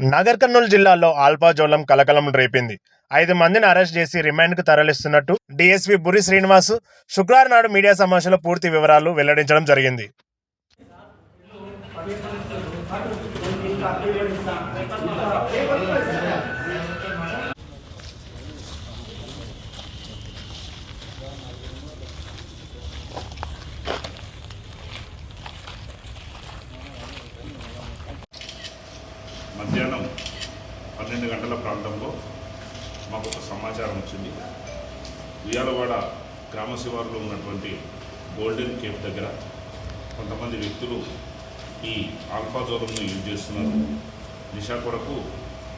నగర్ కర్నూలు జిల్లాలో ఆల్పాజోలం కలకలం రేపింది. ఐదు మందిని అరెస్ట్ చేసి రిమాండ్కు తరలిస్తున్నట్టు డీఎస్పీ బురి శ్రీనివాస్ శుక్రవారం నాడు మీడియా సమావేశంలో పూర్తి వివరాలు వెల్లడించడం జరిగింది. మధ్యాహ్నం పన్నెండు గంటల ప్రాంతంలో మాకు ఒక సమాచారం వచ్చింది. ఉయ్యాలవాడ గ్రామ శివారులో ఉన్నటువంటి గోల్డెన్ కేఫ్ దగ్గర కొంతమంది వ్యక్తులు ఈ ఆల్ఫా జోలంను యూజ్ చేస్తున్నారు. నిషా కొరకు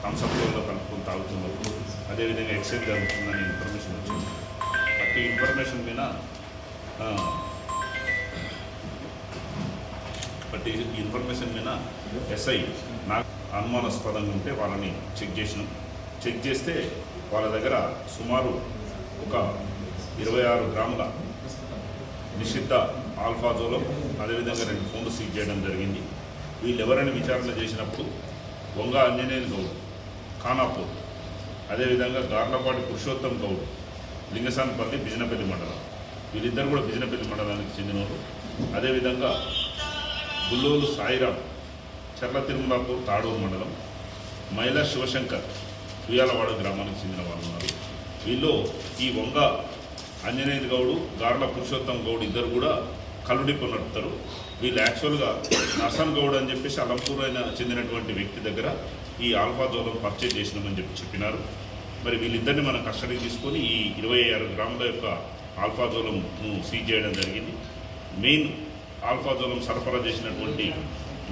థమ్సప్లో కలుపుకొని తాగుతున్నారు. అదేవిధంగా ఎక్సైజ్ జరుగుతుందని ఇన్ఫర్మేషన్ వచ్చింది. బట్ ఈ ఇన్ఫర్మేషన్ మీద ఆ, ఇన్ఫర్మేషన్ మీద ఎస్ఐ నాకు అనుమానాస్పదంగా ఉంటే వాళ్ళని చెక్ చేసినాం. చెక్ చేస్తే వాళ్ళ దగ్గర సుమారు ఒక ఇరవై ఆరు గ్రాముల నిషిద్ధ ఆల్ఫాజోలో అదేవిధంగా రెండు ఫోన్లు సీజ్ చేయడం జరిగింది. వీళ్ళు ఎవరైనా విచారణ చేసినప్పుడు వంగ ఆంజనేయులు గౌడ్ ఖానాపూర్ అదేవిధంగా గార్లపాటి పురుషోత్తం గౌడ్ లింగసానపల్లి బిజినపల్లి మండలం వీళ్ళిద్దరు కూడా బిజినపల్లి మండలానికి చెందినవారు అదేవిధంగా గుల్లూరు సాయిరాం చర్ల తిరుమలాపూర్ తాడూరు మండలం మహిళా శివశంకర్ ఉయ్యాలవాడ గ్రామానికి చెందిన వాళ్ళు ఉన్నారు. వీళ్ళు ఈ వంగ ఆంజనేయులు గౌడు గార్ల పురుషోత్తం గౌడ్ ఇద్దరు కూడా కల్లుడిప్పు నడుపుతారు. వీళ్ళు యాక్చువల్గా నర్సన్ గౌడ్ అని చెప్పేసి అలంపూర్ అయిన చెందినటువంటి వ్యక్తి దగ్గర ఈ ఆల్ఫా జోలం పర్చేజ్ చేసినామని చెప్పి చెప్పినారు. మరి వీళ్ళిద్దరిని మనం కస్టడీ తీసుకొని ఈ ఇరవై ఆరు గ్రాముల యొక్క ఆల్ఫా జోలంను సీజ్ చేయడం జరిగింది. మెయిన్ ఆల్ఫా జోలం సరఫరా చేసినటువంటి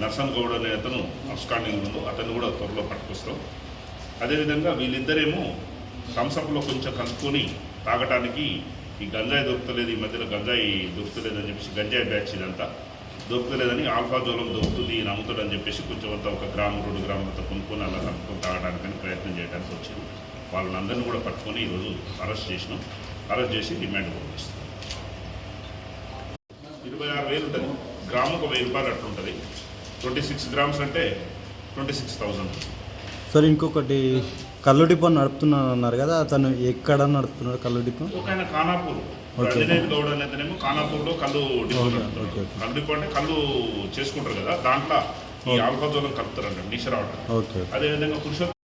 నర్సన్ గౌడ్ అనే అతను అబ్స్కాండింగ్ ఉందో అతను కూడా త్వరలో పట్టుకొస్తాం. అదేవిధంగా వీళ్ళిద్దరేమో థమ్సప్లో కొంచెం కలుపుకొని తాగటానికి ఈ గంజాయి దొరుకుతలేదు ఈ మధ్యలో గంజాయి దొరుకుతలేదని చెప్పేసి గంజాయి బ్యాచ్ ఇదంతా. దొరుకుతలేదని ఆల్ఫా జోలం దొరుకుతుంది ఈయన అమ్ముతాడని చెప్పేసి కొంచెం అంతా ఒక గ్రాము రెండు గ్రాములతో కొనుక్కొని అలా కలుపుకొని తాగడానికని ప్రయత్నం చేయడానికి వచ్చింది. వాళ్ళని అందరినీ కూడా పట్టుకొని ఈరోజు అరెస్ట్ చేసినాం. అరెస్ట్ చేసి రిమాండ్ పంపిస్తాం ఇరవై ఆరు వేలు ఉంటుంది గ్రాము ఒక వెయ్యి రూపాయలు అట్లుంటుంది. ట్వంటీ సిక్స్ గ్రామ్స్ అంటే ట్వంటీ సిక్స్ థౌజండ్ సార్ ఇంకొకటి కళ్ళు డిపో నడుపుతున్నాను అన్నారు కదా అతను ఎక్కడ నడుపుతున్నాడు కళ్ళు డిపో ఒక ఆయన ఖానాపూర్. ఓకే. అంజనేయులు గౌడ్ అనేతనేమో ఖానాపూర్లో కళ్ళు డిపో ఓకే. కళ్ళు డిపో అంటే కళ్ళు చేసుకుంటారు కదా దాంట్లో ఈ. ఆల్ఫాజోలం కలుపుతారంట నిష రావడం ఓకే. అదేవిధంగా పురుషోత్తం